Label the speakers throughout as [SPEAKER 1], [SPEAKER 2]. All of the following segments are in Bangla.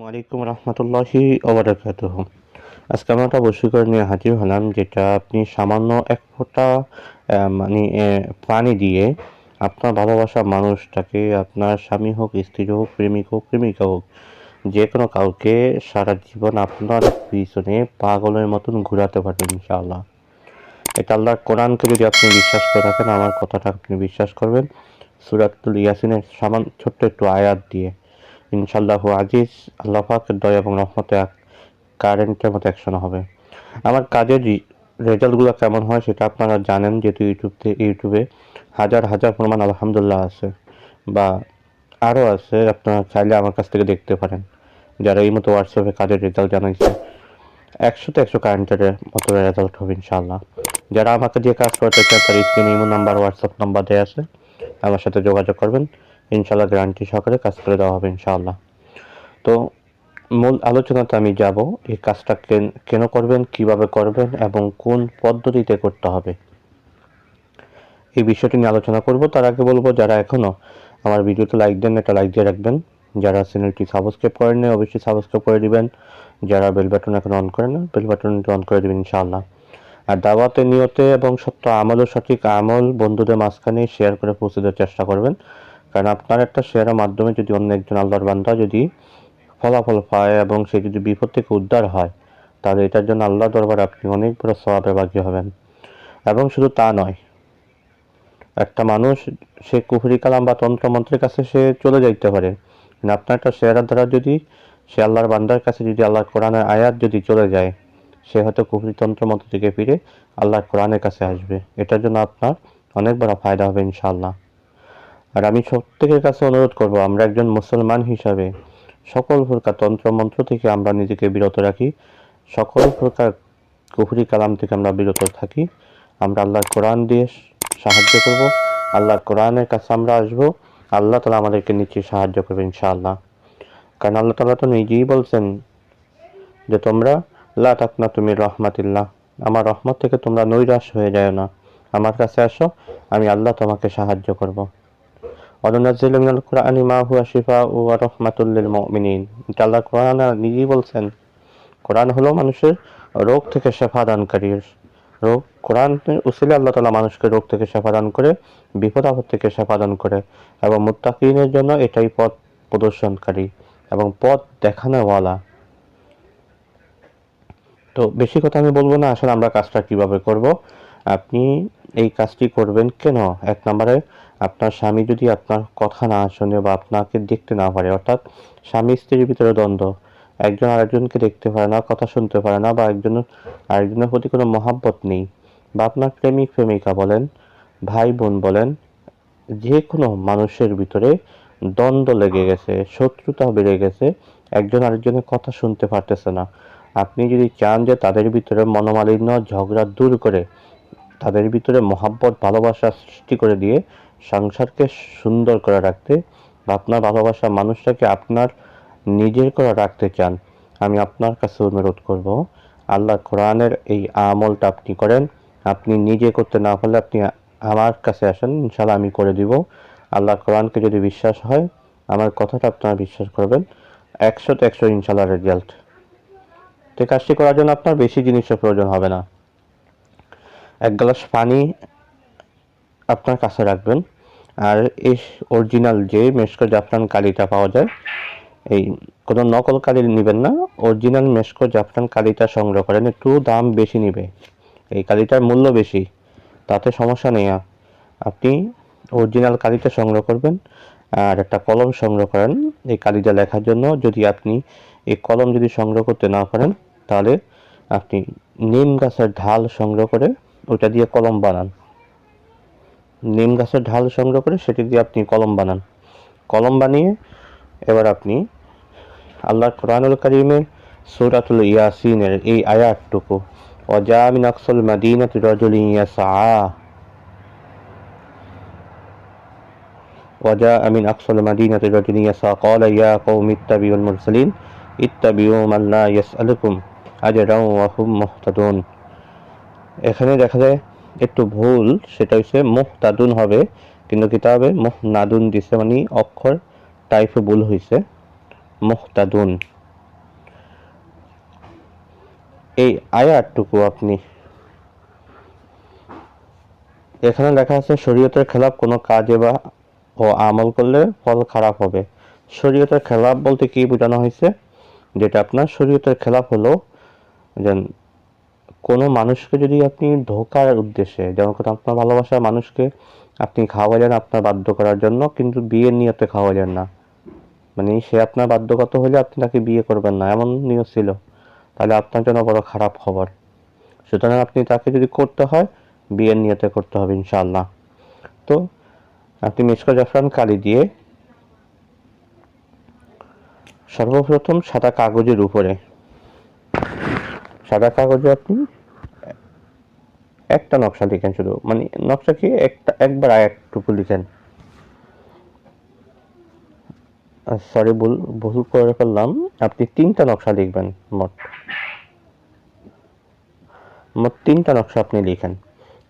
[SPEAKER 1] আসসালামু আলাইকুম রহমতুল্লাহি ওবরাকাতুহ আজকে আমরা একটা বশীকরণ নিয়ে হাজির হলাম, যেটা আপনি সামান্য এক ফোঁটা মানে পানি দিয়ে আপনার ভালোবাসা মানুষটাকে, আপনার স্বামী হোক, স্ত্রী হোক, প্রেমিক হোক, প্রেমিকা হোক, যে কোনো কাউকে সারা জীবন আপনার পিছনে পাগলের মতন ঘোরাতে পারবেন, ইনশাআল্লাহ। এটা আল্লাহর কোরআনকে যদি আপনি বিশ্বাস করে থাকেন আমার কথাটা আপনি বিশ্বাস করবেন। সুরাতুল ইয়াসিনের সামান, ছোট্ট একটু আয়াত দিয়ে। ইনশাল্লাহ আজিজ, আল্লাহ পাকের দয়া এবং রহমতে এক কারেন্টের মতো অ্যাকশন হবে। আমার কাজের রেজাল্টগুলো কেমন হয় সেটা আপনারা জানেন, যেহেতু ইউটিউবতে ইউটিউবে হাজার হাজার প্রমাণ আলহামদুলিল্লাহ আছে। বা আরও আছে, আপনারা চাইলে আমার কাছ থেকে দেখতে পারেন। যারা এই মতো হোয়াটসঅ্যাপে কাজের রেজাল্ট জানাইছে, একশোতে একশো কারেন্টের মতো রেজাল্ট হবে ইনশাল্লাহ যারা আমাকে দিয়ে কাজ করতে চান, তার স্ক্রিনে ইমো নাম্বার হোয়াটসঅ্যাপ নাম্বার দেওয়া আছে। আমার সাথে যোগাযোগ করবেন। ইনশাল্লাহ গ্যারান্টি সহকারে কাজ করে দেওয়া হবে ইনশাআল্লাহ। তো মূল আলোচনাতে আমি যাব, এই কাজটা কেন- করবেন, কীভাবে করবেন এবং কোন পদ্ধতিতে করতে হবে। এই বিষয়টি নিয়ে আলোচনা করব। তার আগে বলব, যারা এখনও আমার ভিডিওতে লাইক দেন এটা লাইক দিয়ে রাখবেন। যারা চ্যানেলটি সাবস্ক্রাইব করেন অবশ্যই সাবস্ক্রাইব করে দিবেন। যারা বেল বাটন এখন অন করেন না বেল বাটনটি অন করে দিবেন ইনশাআল্লাহ। আর দাওয়াতে, নিয়তে এবং সত্য আমল ও সঠিক আমল বন্ধুদের মাঝখানে শেয়ার করে পৌঁছে দেওয়ার চেষ্টা করবেন। কারণ আপনার একটা শেয়ারের মাধ্যমে যদি অন্য একজন আল্লাহর বান্দা যদি ফলাফল পায় এবং সে যদি বিপদ থেকে উদ্ধার হয়, তাহলে এটার জন্য আল্লাহ দরবার আপনি অনেক বড় স্বভাবে বাকি হবেন। এবং শুধু তা নয়, একটা মানুষ, সে কুফরি কালাম বা তন্ত্রমন্ত্রের কাছে সে চলে যাইতে পারে। আপনার একটা শেয়ারের দ্বারা যদি সে আল্লাহর বান্দার কাছে যদি আল্লাহর কোরআনের আয়াত যদি চলে যায়, সে হয়তো কুফরি তন্ত্রমন্ত্র থেকে ফিরে আল্লাহর কোরআনের কাছে আসবে। এটার জন্য আপনার অনেক বড় ফায়দা হবে ইনশাআল্লাহ। আর আমি প্রত্যেকের কাছে অনুরোধ করব, আমরা একজন মুসলমান হিসাবে সকল প্রকার তন্ত্রমন্ত্র থেকে আমরা নিজেকে বিরত রাখি, সকল প্রকার কুফরি কালাম থেকে আমরা বিরত থাকি। আমরা আল্লাহর কোরআন দিয়ে সাহায্য করব, আল্লাহর কোরআনের কাছে আমরা আসব, আল্লাহ তালা আমাদেরকে নিচে সাহায্য করবে ইনশাআল্লাহ। কারণ আল্লাহ তালা তো নিজেই বলছেন যে তোমরা, লা তাকনা তুমি রহমাতিল্লাহ, আমার রহমত থেকে তোমরা নৈরাশ হয়ে যায় না। আমার কাছে আসো, আমি আল্লাহ তোমাকে সাহায্য করব। অননাজিল মিনাল কোরআনি মা হুয়া শিফা ও রহমাতুল লিল মুমিনিন আল্লাহ কোরআন নিজেই বলছেন, কোরআন হলো মানুষের রোগ থেকে শেফা দানকারী রোগ। কোরআন উসিলে আল্লাহ তালা মানুষকে রোগ থেকে শেফা দান করে, বিপদ আপদ থেকে শেফা দান করে এবং মুত্তাকিনের জন্য এটাই পথ প্রদর্শনকারী এবং পথ দেখানোওয়ালা। তো বেশি কথা আমি বলব না, আসলে আমরা কাজটা কীভাবে করব? আপনি এই কাজটি করবেন কেন? এক নম্বরে আপনার স্বামী যদি আপনার কথা না শোনে বা আপনাকে দেখতে না পারে, অর্থাৎ স্বামী স্ত্রীর ভিতরে দ্বন্দ্ব, একজন আরেকজনকে দেখতে পারে না, কথা শুনতে পারে না বা একজন, আরেকজনের প্রতি কোনো মহাব্বত নেই বা আপনার প্রেমিক, প্রেমিকা বলেন, ভাই বোন বলেন, যে কোনো মানুষের ভিতরে দ্বন্দ্ব লেগে গেছে, শত্রুতা বেড়ে গেছে, একজন আরেকজনের কথা শুনতে পারতেছে না। আপনি যদি চান যে তাদের ভিতরে মনোমালিন্য, ঝগড়া দূর করে তাদের ভিতরে মহাব্বত, ভালোবাসা সৃষ্টি করে দিয়ে সংসারকে সুন্দর করে রাখতে বা আপনার ভালোবাসা মানুষটাকে আপনার নিজের করে রাখতে চান, আমি আপনার কাছে অনুরোধ করব। আল্লাহ কোরআনের এই আমলটা আপনি করেন, আপনি নিজে করতে না পারলে আপনি আমার কাছে আসেন ইনশাল্লাহ আমি করে দিব। আল্লাহ কোরআনকে যদি বিশ্বাস হয়, আমার কথাটা আপনারা বিশ্বাস করবেন। একশোতে একশো ইনশাল্লাহ রেজাল্ট তো কাজটি করার জন্য আপনার বেশি জিনিসের প্রয়োজন হবে না। এক গ্লাস পানি আপনার কাছে রাখবেন। আর এই অরিজিনাল যে মেশকো জাফরান কালিটা পাওয়া যায়, এই কোনো নকল কালি নেবেন না অরিজিনাল মেশকো জাফরান কালিটা সংগ্রহ করেন, একটু দাম বেশি নেবে। এই কালিটার মূল্য বেশি, তাতে সমস্যা নেই। আপনি অরিজিনাল কালিটা সংগ্রহ করবেন, আর একটা কলম সংগ্রহ করেন, এই কালিটা লেখার জন্য। যদি আপনি এই কলম যদি সংগ্রহ করতে না পারেন, তাহলে আপনি নিম গাছের ঢাল সংগ্রহ করে ওটা দিয়ে কলম বানান। নিম গাছের ঢাল সংগ্রহ করে সেটি দিয়ে আপনি কলম বানান কলম বানিয়ে এবার আপনি আল্লাহ কোরআনুল করিমে সুরাতুল ইয়াসিনের এই আয়াতটুকু অজা মিন আকসল মাদিনাত রজুলিন ইয়াসআ وجاء من أقصى المدينة رجل يسعى قال يا قوم اتبعوا المرسلين اتبعوا من لا يسألكم أجرا وهم مهتدون এখানে দেখা যায় একটু ভুল, সেটা হচ্ছে মুহতাদুন হবে, কিন্তু কিতাবে মুহনাদুন দিছে মানে অক্ষর টাইপে ভুল হয়েছে মুহতাদুন। এই আয়াতটুকু আপনি এখানে লেখা আছে, শরীয়তের খেলাফ কোনো কাজে বা ও আমল করলে ফল খারাপ হবে। শরীয়তের খেলাফ বলতে কি বোঝানো হয়েছে যেটা আপনার শরীয়তের খেলাফ হলো কোনো মানুষকে যদি আপনি ধোকার উদ্দেশ্যে, যেমন কথা আপনার ভালোবাসার মানুষকে আপনি খাওয়া খাওয়ালেন আপনার বাধ্য করার জন্য, কিন্তু বিয়ের নিয়তে খাওয়ালেন না। মানে সে আপনার বাধ্যগত হলে আপনি তাকে বিয়ে করবেন না, এমন নিয়ম ছিল। তাহলে আপনার জন্য বড় খারাপ খবর। সুতরাং আপনি তাকে যদি করতে হয়, বিয়ের নিয়তে করতে হবে ইনশাল্লাহ তো আপনি মিসকা জাফরান কালি দিয়ে সর্বপ্রথম সাদা কাগজের উপরে সাদা কাগজে আপনি, একটা নকশা লিখেন শুধু। মানে নকশা কি একটা, একবার একটুকু লিখেন। সরি ভুল ভুল করে ফেললাম। আপনি তিনটা নকশা লিখবেন, মোট। মোট তিনটা নকশা আপনি লিখেন।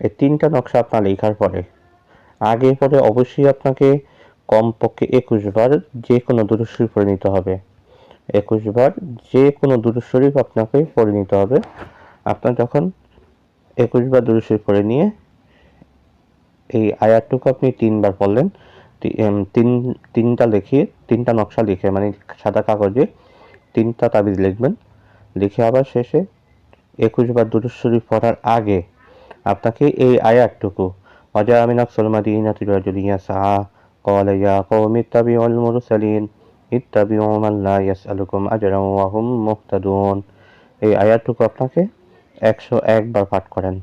[SPEAKER 1] এই তিনটা নকশা আপনার লেখার পরে, আগে পরে অবশ্যই আপনাকে কমপক্ষে একুশ বার যে কোনো দুরুশরীফ পড়ে নিতে হবে। একুশ বার যে কোনো দুরু শরীফ আপনাকে পড়ে নিতে হবে। আপনার যখন একুশ বার দুরু শরীফ পড়ে নিয়ে এই আয়াতটুকু আপনি তিনবার পড়লেন তিন, তিনটা লিখিয়ে, তিনটা নকশা লিখে মানে সাদা কাগজে তিনটা তাবিজ লিখবেন। লিখে আবার শেষে একুশ বার দুরু শরীফ পড়ার আগে আপনাকে এই আয়াতটুকু অজা আমিনাক সলমাদিনা তুরাজুলিয়া সাহা কলাইয়া কৌমিতাবি অল মুরসালিন ইত্তাবিউ মাল্লা ইয়াসআলুকুম আজরাম ওয়া হুম মুহতাদুন। এই আয়াতটুকু আপনাকে একশো একবার পাঠ করেন।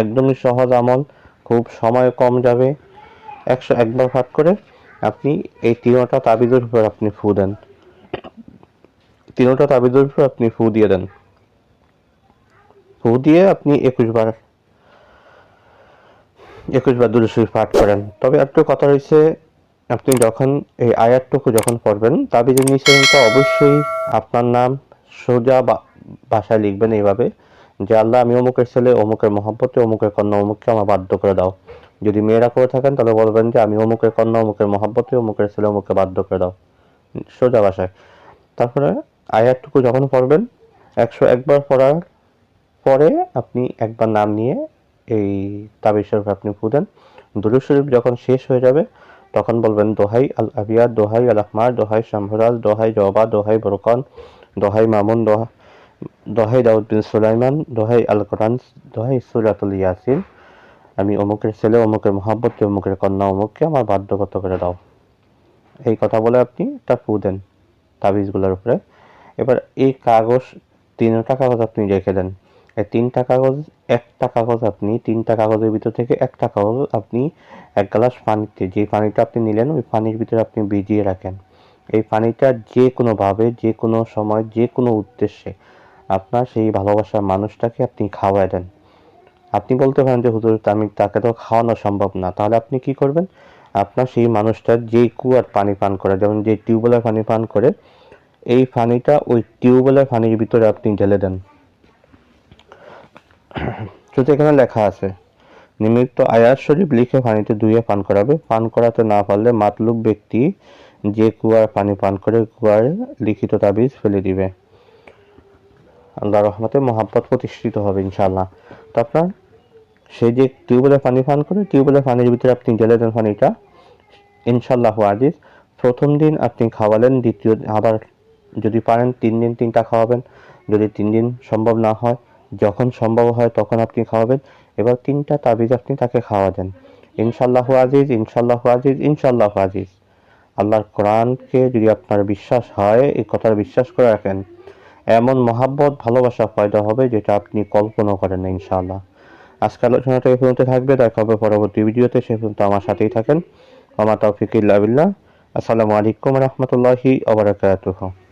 [SPEAKER 1] একদমই সহজ আমল, খুব সময় কম যাবে। একশো একবার পাঠ করে আপনি এই তিনোটা তাবিজের উপর আপনি ফু দেন। তিনোটা তাবিজের উপর আপনি ফু দিয়ে দেন। ফু দিয়ে আপনি একুশ বার একুশ বার দুরুশরীফ পাঠ করেন। তবে একটু কথা রয়েছে আপনি যখন এই আয়াতটুকু যখন পড়বেন নিচে কিন্তু অবশ্যই আপনার নাম সোজা ভাষায় লিখবেন এইভাবে যে, আল্লাহ, আমি অমুকের ছেলে, অমুকের মহব্বতে, অমুকের কন্যা, অমুককে আমার বাধ্য করে দাও। যদি মেয়েরা করে থাকেন, তাহলে বলবেন যে, আমি অমুকের কন্যা, অমুকের মহব্বতে, অমুকের ছেলে, অমুককে বাধ্য করে দাও। সোজা ভাষায়। তারপরে আয়াতটুকু যখন পড়বেন, একশো একবার পড়ার পরে আপনি একবার নাম নিয়ে এই তাবিজ শরীফ আপনি ফুদেন দুরুদ শরীফ যখন শেষ হয়ে যাবে তখন বলবেন, দোহাই আল আবিয়াদ দোহাই আল আহমার দোহাই শামহরাজ, দোহাই জবা দোহাই বরকন, দোহাই মামুন, দোহা, দোহাই দাউদ বিন সুলাইমান, দোহাই আল কোরআন দোহাই সুরাতুল ইয়াসিন। আমি অমুকের ছেলে, অমুকের মহাব্বতকে অমুকের কন্যা, অমুককে আমার বাধ্যগত করে দাও। এই কথা বলে আপনি একটা ফু দেন তাবিজগুলোর উপরে। এবার এই কাগজ, তিনটা কাগজ আপনি রেখে দেন। তিনটা কাগজ, একটা কাগজ আপনি, তিনটা কাগজের ভিতর থেকে একটা কাগজ আপনি এক গ্লাস পানিতে, যে পানিটা আপনি নিলেন, ওই পানির ভিতরে আপনি ভিজিয়ে রাখেন। এই পানিটা যে কোনোভাবে যে কোনো সময় যে কোনো উদ্দেশ্যে আপনার সেই ভালোবাসার মানুষটাকে আপনি খাওয়ায় দেন। আপনি বলতে পারেন যে, হুজুর আমি, তাকে তো খাওয়ানো সম্ভব না। তাহলে আপনি কি করবেন? আপনার সেই মানুষটা যে কুয়ার পানি পান করে, যেমন যে টিউবওয়েলের পানি পান করে, এই পানিটা ওই টিউবওয়েলের পানির ভিতরে আপনি ঢেলে দেন। শুধু এখানে লেখা আছে, নিমিত্ত আয়াত শরীফ লিখে পানিতে ধুয়ে পান করাবে। পান করাতে না পারলে মাতলুব ব্যক্তি যে কুয়ার পানি পান করে কুয়ার লিখিত তাবিজ ফেলে দিবে। আল্লাহ রহমতে মহাব্বত প্রতিষ্ঠিত হবে ইনশাল্লাহ তো আপনার, সে যে টিউবওয়েলের পানি পান করে, টিউবওয়েলের পানির ভিতরে আপনি ঢেলে দেন পানিটা ইনশাল্লাহ আজিজ, প্রথম দিন আপনি খাওয়ালেন, দ্বিতীয় আবার যদি পারেন, তিন দিন তিনটা খাওয়াবেন। যদি তিন দিন সম্ভব না হয় যখন সম্ভব হয় তখন আপনি খাওয়াবেন। এবার তিনটা তাবিজ আপনি তাকে খাওয়া দেন। ইনশাল্লাহ আজিজ ইনশাল্লাহ আজিজ ইনশাল্লাহ আজিজ। আল্লাহর কোরআনকে যদি আপনার বিশ্বাস হয়, এই কথার বিশ্বাস করে রাখেন। এমন মহাব্বত, ভালোবাসা পয়দা হবে যেটা আপনি কল্পনা করেন না, ইনশাআল্লাহ। আজকে আলোচনাটা এই পর্যন্ত থাকবে। দেখা হবে পরবর্তী ভিডিওতে। সে পর্যন্ত আমার সাথেই থাকেন। আমার তৌফিক ইল্লা আসসালামু আলাইকুম রহমতুল্লাহি ওবরাকাতুহু